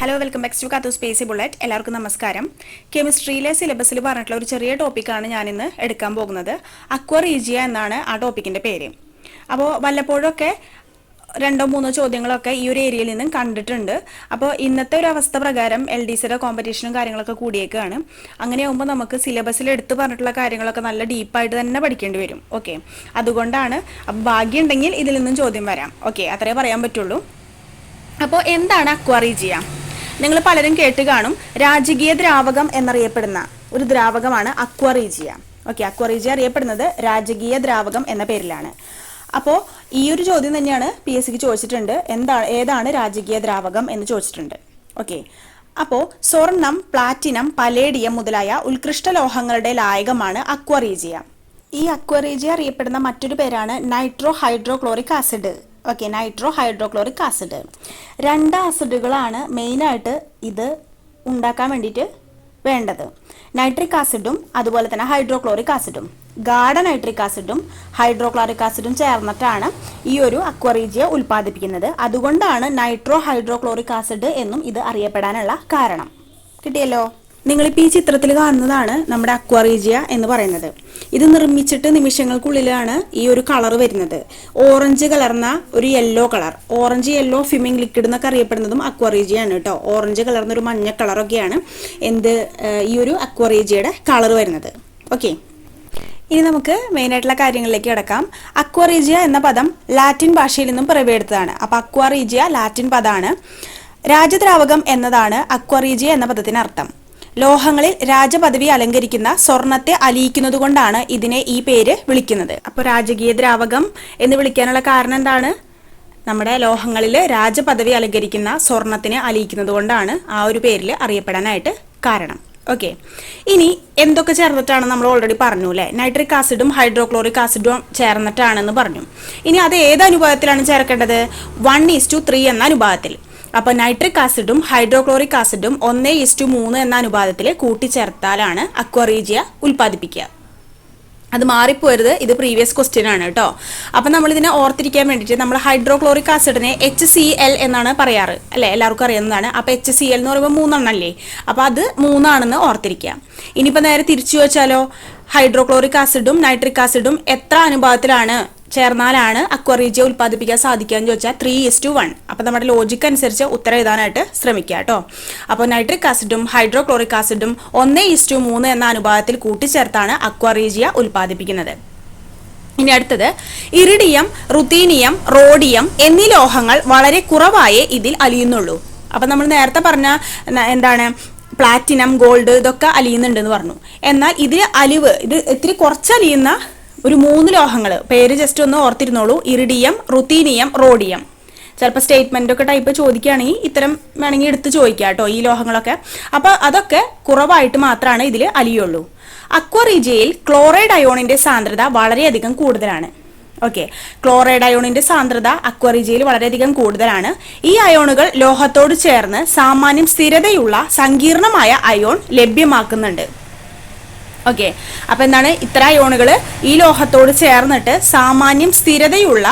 Hello welcome back to കാത്തു സ്പേസി ബുള്ളറ്റ് എല്ലാവർക്കും നമസ്കാരം. കെമിസ്ട്രിയിലെ സിലബസിൽ പറഞ്ഞിട്ടുള്ള ഒരു ചെറിയ ടോപ്പിക്കാണ് ഞാനിന്ന് എടുക്കാൻ പോകുന്നത്. അക്വറീജിയ എന്നാണ് ആ ടോപ്പിക്കിന്റെ പേര്. അപ്പോൾ വല്ലപ്പോഴൊക്കെ രണ്ടോ മൂന്നോ ചോദ്യങ്ങളൊക്കെ ഈ ഒരു ഏരിയയിൽ നിന്നും കണ്ടിട്ടുണ്ട്. അപ്പോൾ ഇന്നത്തെ ഒരു അവസ്ഥ പ്രകാരം എൽ ഡി സിയുടെ കോമ്പറ്റീഷനും കാര്യങ്ങളൊക്കെ കൂടിയേക്കാണ്. അങ്ങനെയാകുമ്പോൾ നമുക്ക് സിലബസിൽ എടുത്ത് പറഞ്ഞിട്ടുള്ള കാര്യങ്ങളൊക്കെ നല്ല ഡീപ്പായിട്ട് തന്നെ പഠിക്കേണ്ടി വരും. ഓക്കെ അതുകൊണ്ടാണ് അപ്പോൾ ഭാഗ്യമുണ്ടെങ്കിൽ ഇതിൽ നിന്നും ചോദ്യം വരാം. ഓക്കെ അത്രേ പറയാൻ പറ്റുള്ളൂ. അപ്പോൾ എന്താണ് അക്വാറീജിയ നിങ്ങൾ പലരും കേട്ട് കാണും രാജകീയ ദ്രാവകം എന്നറിയപ്പെടുന്ന ഒരു ദ്രാവകമാണ് അക്വറീജിയ. ഓക്കെ അക്വറീജിയ അറിയപ്പെടുന്നത് രാജകീയ ദ്രാവകം എന്ന പേരിലാണ്. അപ്പോൾ ഈ ഒരു ചോദ്യം തന്നെയാണ് പി എസ് സിക്ക് ചോദിച്ചിട്ടുണ്ട്. എന്താണ് ഏതാണ് രാജകീയ ദ്രാവകം എന്ന് ചോദിച്ചിട്ടുണ്ട്. ഓക്കെ അപ്പോൾ സ്വർണം പ്ലാറ്റിനം പലേഡിയം മുതലായ ഉത്കൃഷ്ട ലോഹങ്ങളുടെ ലായകമാണ് അക്വറീജിയ. ഈ അക്വറീജിയ അറിയപ്പെടുന്ന മറ്റൊരു പേരാണ് nitro hydrochloric acid. Okay nitro hydrochloric acid രണ്ട് ആസിഡുകളാണ് മെയിനായിട്ട് ഇത് ഉണ്ടാക്കാൻ വേണ്ടിയിട്ട് വേണ്ടത്. നൈട്രിക് ആസിഡും അതുപോലെ തന്നെ ഹൈഡ്രോക്ലോറിക് ആസിഡും ഗാഡ നൈട്രിക് ആസിഡും ഹൈഡ്രോക്ലോറിക് ആസിഡും ചേർന്നിട്ടാണ് ഈ ഒരു അക്വറീജിയ ഉൽപ്പാദിപ്പിക്കുന്നത്. അതുകൊണ്ടാണ് നൈട്രോ ഹൈഡ്രോക്ലോറിക് ആസിഡ് എന്നും ഇത് അറിയപ്പെടാനുള്ള കാരണം. കിട്ടിയല്ലോ? നിങ്ങളിപ്പോൾ ഈ ചിത്രത്തിൽ കാണുന്നതാണ് നമ്മുടെ അക്വാറീജിയ എന്ന് പറയുന്നത്. ഇത് നിർമ്മിച്ചിട്ട് നിമിഷങ്ങൾക്കുള്ളിലാണ് ഈ ഒരു കളർ വരുന്നത്. ഓറഞ്ച് കലർന്ന ഒരു yellow colour. Orange yellow fuming liquid എന്നൊക്കെ അറിയപ്പെടുന്നതും അക്വാറീജിയ ആണ് കേട്ടോ. ഓറഞ്ച് കലർന്ന ഒരു മഞ്ഞ കളറൊക്കെയാണ് എന്ത് ഈ ഒരു അക്വാറീജിയയുടെ കളർ വരുന്നത്. ഓക്കെ. ഇനി നമുക്ക് മെയിനായിട്ടുള്ള കാര്യങ്ങളിലേക്ക് കിടക്കാം. അക്വാറീജിയ എന്ന പദം ലാറ്റിൻ ഭാഷയിൽ നിന്നും പിറവിയെടുത്തതാണ്. അപ്പോൾ അക്വാറീജിയ ലാറ്റിൻ പദമാണ് രാജദ്രാവകം എന്നതാണ് അക്വറീജിയ എന്ന പദത്തിന് അർത്ഥം ലോഹങ്ങളിൽ രാജപദവി അലങ്കരിക്കുന്ന സ്വർണത്തെ അലിയിക്കുന്നതുകൊണ്ടാണ് ഇതിനെ ഈ പേര് വിളിക്കുന്നത്. അപ്പോൾ രാജകീയ ദ്രാവകം എന്ന് വിളിക്കാനുള്ള കാരണം എന്താണ്? നമ്മുടെ ലോഹങ്ങളിൽ രാജപദവി അലങ്കരിക്കുന്ന സ്വർണത്തിനെ അലിയിക്കുന്നത് കൊണ്ടാണ് ആ ഒരു പേരിൽ അറിയപ്പെടാനായിട്ട് കാരണം. ഓക്കെ. ഇനി എന്തൊക്കെ ചേർന്നിട്ടാണ് നമ്മൾ ഓൾറെഡി പറഞ്ഞു അല്ലേ? നൈട്രിക് ആസിഡും ഹൈഡ്രോക്ലോറിക് ആസിഡും ചേർന്നിട്ടാണെന്ന് പറഞ്ഞു. ഇനി അത് ഏത് അനുപാതത്തിലാണ് ചേർക്കേണ്ടത്? വൺ ഈസ് ടു ത്രീ എന്ന അനുപാതത്തിൽ. അപ്പോൾ നൈട്രിക് ആസിഡും ഹൈഡ്രോക്ലോറിക് ആസിഡും ഒന്ന് ഇസ്റ്റു മൂന്ന് എന്ന അനുപാതത്തിൽ കൂട്ടിച്ചേർത്താലാണ് അക്വറീജിയ ഉൽപ്പാദിപ്പിക്കുക. അത് മാറിപ്പോരുത് ഇത് പ്രീവിയസ് ക്വസ്റ്റ്യൻ ആണ് കേട്ടോ. അപ്പം നമ്മൾ ഇതിനെ ഓർത്തിരിക്കാൻ വേണ്ടിയിട്ട് നമ്മൾ ഹൈഡ്രോക്ലോറിക് ആസിഡിനെ എച്ച് സി എൽ എന്നാണ് പറയാറ് അല്ലേ? എല്ലാവർക്കും അറിയുന്നതാണ്. അപ്പോൾ എച്ച് സി എൽ എന്ന് പറയുമ്പോൾ മൂന്നെണ്ണം അല്ലേ? അപ്പം അത് മൂന്നാണെന്ന് ഓർത്തിരിക്കുക. ഇനിയിപ്പോൾ നേരെ തിരിച്ചു വെച്ചാലോ ഹൈഡ്രോക്ലോറിക് ആസിഡും നൈട്രിക് ആസിഡും എത്ര അനുപാതത്തിലാണ് ചേർന്നാലാണ് അക്വറീജിയ ഉൽപ്പാദിപ്പിക്കാൻ സാധിക്കുക എന്ന് ചോദിച്ചാൽ ത്രീ ഇസ് ടു വൺ അപ്പം നമ്മുടെ ലോജിക്ക് അനുസരിച്ച് ഉത്തരം എഴുതാനായിട്ട് ശ്രമിക്കുക കേട്ടോ. അപ്പോൾ നൈട്രിക് ആസിഡും ഹൈഡ്രോക്ലോറിക് ആസിഡും ഒന്ന് ഇസ് ടു മൂന്ന് എന്ന അനുപാതത്തിൽ കൂട്ടിച്ചേർത്താണ് അക്വറീജിയ ഉൽപ്പാദിപ്പിക്കുന്നത്. ഇനി അടുത്തത് ഇറിഡിയം റുത്തീനിയം റോഡിയം എന്നീ ലോഹങ്ങൾ വളരെ കുറവായേ ഇതിൽ അലിയുന്നുള്ളൂ. അപ്പം നമ്മൾ നേരത്തെ പറഞ്ഞ എന്താണ് പ്ലാറ്റിനം ഗോൾഡ് ഇതൊക്കെ അലിയുന്നുണ്ടെന്ന് പറഞ്ഞു. എന്നാൽ ഇതിൽ അലിവ് ഇത് ഇത്തിരി കുറച്ച് അലിയുന്ന ഒരു മൂന്ന് ലോഹങ്ങൾ പേര് ജസ്റ്റ് ഒന്ന് ഓർത്തിരുന്നോളൂ. Iridium ruthenium rhodium. ചിലപ്പോൾ സ്റ്റേറ്റ്മെന്റ് ഒക്കെ ടൈപ്പ് ചോദിക്കുകയാണെങ്കിൽ ഇത്തരം വേണമെങ്കിൽ എടുത്ത് ചോദിക്കാം കേട്ടോ ഈ ലോഹങ്ങളൊക്കെ. അപ്പോൾ അതൊക്കെ കുറവായിട്ട് മാത്രമാണ് ഇതിൽ അലിയുള്ളൂ. അക്വറീജിയയിൽ ക്ലോറൈഡ് അയോണിന്റെ സാന്ദ്രത വളരെയധികം കൂടുതലാണ്. ഓക്കെ ക്ലോറൈഡ് അയോണിന്റെ സാന്ദ്രത അക്വറീജിയയിൽ വളരെയധികം കൂടുതലാണ്. ഈ അയോണുകൾ ലോഹത്തോട് ചേർന്ന് സാമാന്യം സ്ഥിരതയുള്ള സങ്കീർണമായ അയോൺ ലഭ്യമാക്കുന്നുണ്ട്. ഓക്കെ അപ്പോൾ എന്താണ്? ഇത്ര അയോണുകൾ ഈ ലോഹത്തോട് ചേർന്നിട്ട് സാമാന്യം സ്ഥിരതയുള്ള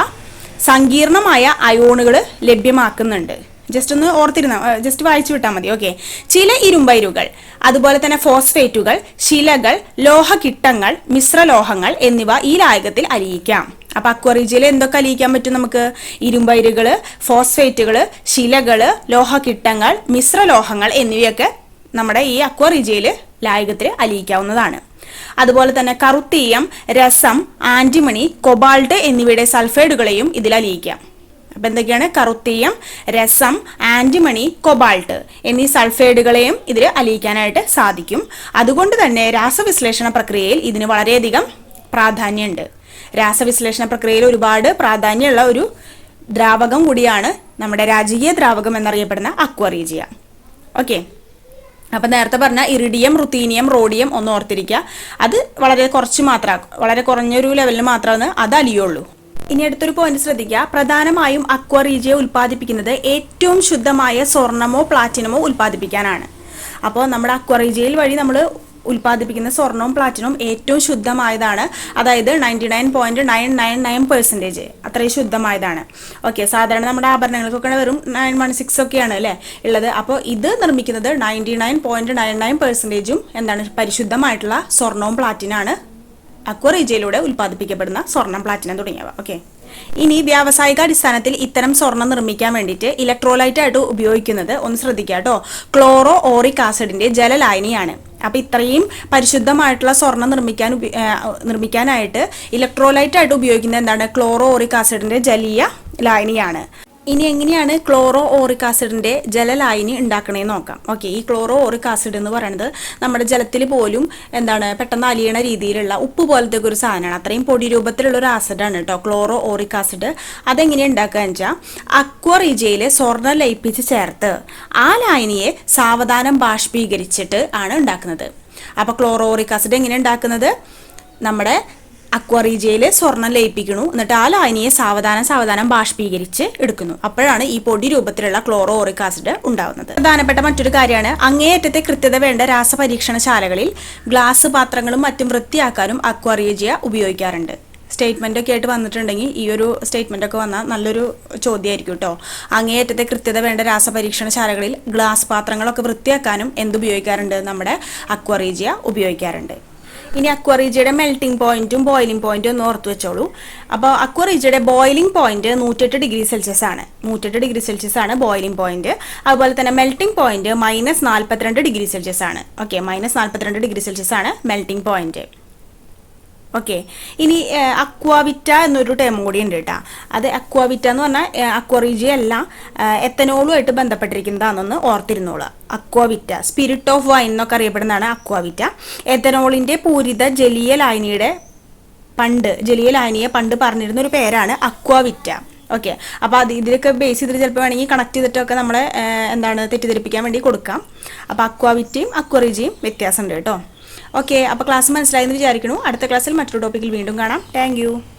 സങ്കീർണമായ അയോണുകൾ ലഭ്യമാക്കുന്നുണ്ട്. ജസ്റ്റ് ഒന്ന് ഓർത്തിരുന്ന ജസ്റ്റ് വായിച്ചു വിട്ടാൽ മതി. ഓക്കെ ചില ഇരുമ്പയിരുകൾ അതുപോലെ തന്നെ ഫോസ്ഫേറ്റുകൾ ശിലകൾ ലോഹകിട്ടങ്ങൾ മിശ്രലോഹങ്ങൾ എന്നിവ ഈ ലായകത്തിൽ അലിയിക്കാം. അപ്പൊ അക്വറീജിയയിൽ എന്തൊക്കെ അലിയിക്കാൻ പറ്റും നമുക്ക്? ഇരുമ്പൈരുകൾ ഫോസ്ഫേറ്റുകൾ ശിലകൾ ലോഹകിട്ടങ്ങൾ മിശ്രലോഹങ്ങൾ എന്നിവയൊക്കെ നമ്മുടെ ഈ അക്വറിജയിൽ ലായകത്തിൽ അലിയിക്കാവുന്നതാണ്. അതുപോലെ തന്നെ കറുത്തീയം രസം ആന്റിമണി കൊബാൾട്ട് എന്നിവയുടെ സൾഫൈഡുകളെയും ഇതിൽ അലിയിക്കാം. അപ്പൊ എന്തൊക്കെയാണ്? കറുത്തീയം രസം ആന്റിമണി കൊബാൾട്ട് എന്നീ സൾഫൈഡുകളെയും ഇതിൽ അലിയിക്കാനായിട്ട് സാധിക്കും. അതുകൊണ്ട് തന്നെ രാസവിശ്ലേഷണ പ്രക്രിയയിൽ ഇതിന് വളരെയധികം പ്രാധാന്യമുണ്ട്. രാസവിശ്ലേഷണ പ്രക്രിയയിൽ ഒരുപാട് പ്രാധാന്യമുള്ള ഒരു ദ്രാവകം കൂടിയാണ് നമ്മുടെ രാജകീയ ദ്രാവകം എന്നറിയപ്പെടുന്ന അക്വറീജിയ ഓക്കെ അപ്പൊ നേരത്തെ പറഞ്ഞ ഇറിഡിയം റുത്തീനിയം റോഡിയം ഒന്ന് ഓർത്തിരിക്കുക. അത് വളരെ കുറച്ച് മാത്രം വളരെ കുറഞ്ഞൊരു ലെവലിൽ മാത്രമാണ് അത് അലിയുള്ളൂ. ഇനി അടുത്തൊരു പോയിന്റ് ശ്രദ്ധിക്കുക. പ്രധാനമായും അക്വറീജിയ ഉൽപ്പാദിപ്പിക്കുന്നത് ഏറ്റവും ശുദ്ധമായ സ്വർണമോ പ്ലാറ്റിനമോ ഉൽപ്പാദിപ്പിക്കാനാണ്. അപ്പോൾ നമ്മുടെ അക്വറീജിയയിൽ വഴി നമ്മൾ ഉൽപ്പാദിപ്പിക്കുന്ന സ്വർണവും പ്ലാറ്റിനവും ഏറ്റവും ശുദ്ധമായതാണ്. അതായത് ninety nine point nine nine nine percentage അത്രയും ശുദ്ധമായതാണ്. ഓക്കെ സാധാരണ നമ്മുടെ ആഭരണങ്ങൾക്കൊക്കെ വെറും നയൻ വൺ സിക്സ് ഒക്കെയാണ് അല്ലേ ഉള്ളത്. അപ്പോൾ ഇത് നിർമ്മിക്കുന്നത് ninety nine point nine nine പെർസെന്റേജും എന്താണ് പരിശുദ്ധമായിട്ടുള്ള സ്വർണവും പ്ലാറ്റിനാണ്. അക്വറേജയിലൂടെ ഉൽപ്പാദിപ്പിക്കപ്പെടുന്ന സ്വർണം പ്ലാറ്റിനം തുടങ്ങിയവ. ഓക്കെ ഇനി വ്യാവസായികാടിസ്ഥാനത്തിൽ ഇത്തരം സ്വർണം നിർമ്മിക്കാൻ വേണ്ടിയിട്ട് ഇലക്ട്രോലൈറ്റ് ആയിട്ട് ഉപയോഗിക്കുന്നത് ഒന്ന് ശ്രദ്ധിക്കുക കേട്ടോ. ക്ലോറോ ഓറിക് ആസിഡിന്റെ ജലലായനിയാണ്. അപ്പോൾ ഇത്രയും പരിശുദ്ധമായിട്ടുള്ള സ്വർണം നിർമ്മിക്കാൻ നിർമ്മിക്കാനായിട്ട് ഇലക്ട്രോലൈറ്റ് ആയിട്ട് ഉപയോഗിക്കുന്നത് എന്താണ്? ക്ലോറോ ഓറിക് ആസിഡിന്റെ ജലീയ ലായനിയാണ്. ഇനി എങ്ങനെയാണ് ക്ലോറോ ഓറിക് ആസിഡിന്റെ ജലലായനി ഉണ്ടാക്കണേന്ന് നോക്കാം. ഓക്കെ ഈ ക്ലോറോ ഓറിക് ആസിഡ് എന്ന് പറയുന്നത് നമ്മുടെ ജലത്തിൽ പോലും എന്താണ് പെട്ടെന്ന് അലിയണ രീതിയിലുള്ള ഉപ്പ് പോലത്തെ ഒരു സാധനമാണ്. അത്രയും പൊടി രൂപത്തിലുള്ള ഒരു ആസിഡാണ് കേട്ടോ ക്ലോറോ ഓറിക് ആസിഡ് അതെങ്ങനെയാണ് ഉണ്ടാക്കുക വെച്ചാൽ അക്വറീജയിൽ സ്വർണ ലയിപ്പിച്ച് ചേർത്ത് ആ ലായനിയെ സാവധാനം ബാഷ്പീകരിച്ചിട്ട് ആണ് ഉണ്ടാക്കുന്നത്. അപ്പോൾ ക്ലോറോ ഓറിക് ആസിഡ് എങ്ങനെ ഉണ്ടാക്കുന്നത്? നമ്മുടെ അക്വറീജയിൽ സ്വർണം ലയിപ്പിക്കുന്നു. എന്നിട്ട് ആ ലായനിയെ സാവധാനം സാവധാനം ബാഷ്പീകരിച്ച് എടുക്കുന്നു. അപ്പോഴാണ് ഈ പൊടി രൂപത്തിലുള്ള ക്ലോറോ ഓറിക് ആസിഡ് ഉണ്ടാവുന്നത്. പ്രധാനപ്പെട്ട മറ്റൊരു കാര്യമാണ് അങ്ങേയറ്റത്തെ കൃത്യത വേണ്ട രാസപരീക്ഷണശാലകളിൽ ഗ്ലാസ് പാത്രങ്ങളും മറ്റും വൃത്തിയാക്കാനും അക്വറീജിയ ഉപയോഗിക്കാറുണ്ട്. സ്റ്റേറ്റ്മെന്റ് ഒക്കെ ആയിട്ട് വന്നിട്ടുണ്ടെങ്കിൽ ഈ ഒരു സ്റ്റേറ്റ്മെന്റ് ഒക്കെ വന്നാൽ നല്ലൊരു ചോദ്യമായിരിക്കും കേട്ടോ. അങ്ങേയറ്റത്തെ കൃത്യത വേണ്ട രാസപരീക്ഷണശാലകളിൽ ഗ്ലാസ് പാത്രങ്ങളൊക്കെ വൃത്തിയാക്കാനും എന്തുപയോഗിക്കാറുണ്ട്? നമ്മുടെ അക്വറീജിയ ഉപയോഗിക്കാറുണ്ട്. ഇനി അക്വറീജിയുടെ മെൽറ്റിംഗ് പോയിന്റും ബോയിലിംഗ് പോയിന്റും ഒന്ന് ഓർത്ത് വെച്ചോളൂ. അപ്പോൾ അക്വറീജിയുടെ ബോയിലിംഗ് പോയിന്റ് നൂറ്റെട്ട് ഡിഗ്രി സെൽഷ്യസ് ആണ്. നൂറ്റെട്ട് ഡിഗ്രി സെൽഷ്യസ് ആണ് ബോയിലിംഗ് പോയിന്റ് അതുപോലെ തന്നെ മെൽറ്റിംഗ് പോയിന്റ് മൈനസ് നാൽപ്പത്തിരണ്ട് ഡിഗ്രി സെൽഷ്യസ് ആണ്. ഓക്കെ മൈനസ് നാൽപ്പത്തിരണ്ട് ഡിഗ്രി സെൽഷ്യസ് ആണ് മെൽറ്റിംഗ് പോയിന്റ് ഓക്കെ ഇനി അക്വാവിറ്റ എന്നൊരു ടേം കൂടി ഉണ്ട് കേട്ടോ അത് അക്വാവിറ്റ എന്ന് പറഞ്ഞാൽ അക്വറീജിയ അല്ല എത്തനോളുമായിട്ട് ബന്ധപ്പെട്ടിരിക്കുന്നതാണെന്ന് ഓർത്തിരുന്നോളൂ. Aqua vitae spirit of wine എന്നൊക്കെ അറിയപ്പെടുന്നതാണ് അക്വാവിറ്റ എത്തനോളിന്റെ പൂരിത ജലീയ ലായനിയുടെ പണ്ട് ജലീയ ലായനിയെ പണ്ട് പറഞ്ഞിരുന്ന ഒരു പേരാണ് അക്വാവിറ്റ ഓക്കെ അപ്പോൾ അത് ഇതിലൊക്കെ ബേസ് ചെയ്തിട്ട് ചിലപ്പോൾ വേണമെങ്കിൽ കണക്ട് ചെയ്തിട്ടൊക്കെ നമ്മളെ എന്താണ് തെറ്റിദ്ധരിപ്പിക്കാൻ വേണ്ടി കൊടുക്കാം. അപ്പോൾ അക്വാവിറ്റയും അക്വറീജിയും വ്യത്യാസമുണ്ട് കേട്ടോ ഓക്കെ അപ്പോൾ ക്ലാസ് മനസ്സിലായെന്ന് വിചാരിക്കുന്നു. അടുത്ത ക്ലാസ്സിൽ മറ്റൊരു ടോപ്പിക്കിൽ വീണ്ടും കാണാം. താങ്ക്